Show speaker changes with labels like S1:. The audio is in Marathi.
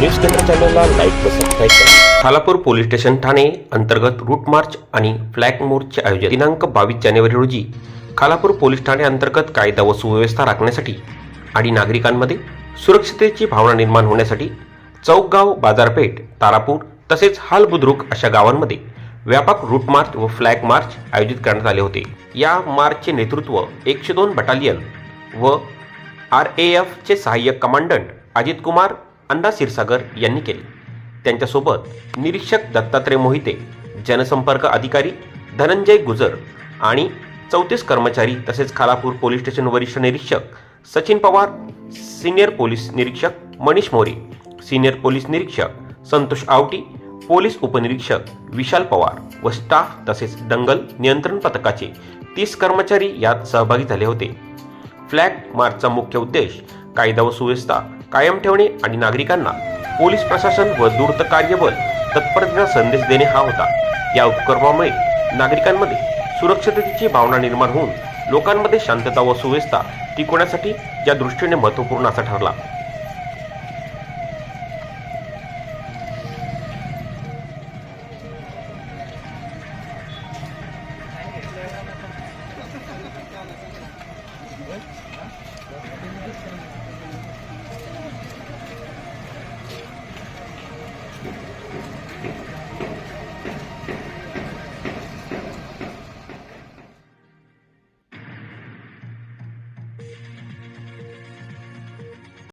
S1: न्यूज केंद्र चॅनलला लाईक व सबस्क्राईब करा. खालापूर पोलीस स्टेशन ठाणे अंतर्गत रूट मार्च आणि फ्लॅग मोर्चचे आयोजन दिनांक बावीस जानेवारी रोजी खालापूर पोलीस ठाणे अंतर्गत कायदा व सुव्यवस्था राखण्यासाठी आणि नागरिकांमध्ये सुरक्षिततेची भावना निर्माण होण्यासाठी चौकगाव बाजारपेठ तारापूर तसेच हाल बुद्रुक अशा गावांमध्ये व्यापक रूट मार्च व फ्लॅग मार्च आयोजित करण्यात आले होते. या मार्चचे नेतृत्व एकशे दोन बटालियन व आर ए एफचे सहाय्यक कमांडंट अजित कुमार अण्णा क्षीरसागर यांनी केले. त्यांच्यासोबत निरीक्षक दत्तात्रय मोहिते जनसंपर्क अधिकारी धनंजय गुजर आणि चौतीस कर्मचारी तसेच खालापूर पोलीस स्टेशन वरिष्ठ निरीक्षक सचिन पवार सिनियर पोलीस निरीक्षक मनीष मोरे सिनियर पोलीस निरीक्षक संतोष आवटी पोलीस उपनिरीक्षक विशाल पवार व स्टाफ तसेच दंगल नियंत्रण पथकाचे तीस कर्मचारी यात सहभागी झाले होते. फ्लॅग मार्चचा मुख्य उद्देश कायदा व सुव्यवस्था कायम ठेवणे आणि नागरिकांना पोलीस प्रशासन व दूरत कार्यबल तत्परतेचा संदेश देणे हा होता. या उपक्रमामुळे नागरिकांमध्ये सुरक्षिततेची भावना निर्माण होऊन लोकांमध्ये शांतता व सुव्यवस्था टिकवण्यासाठी या दृष्टीने महत्त्वपूर्ण असा ठरला.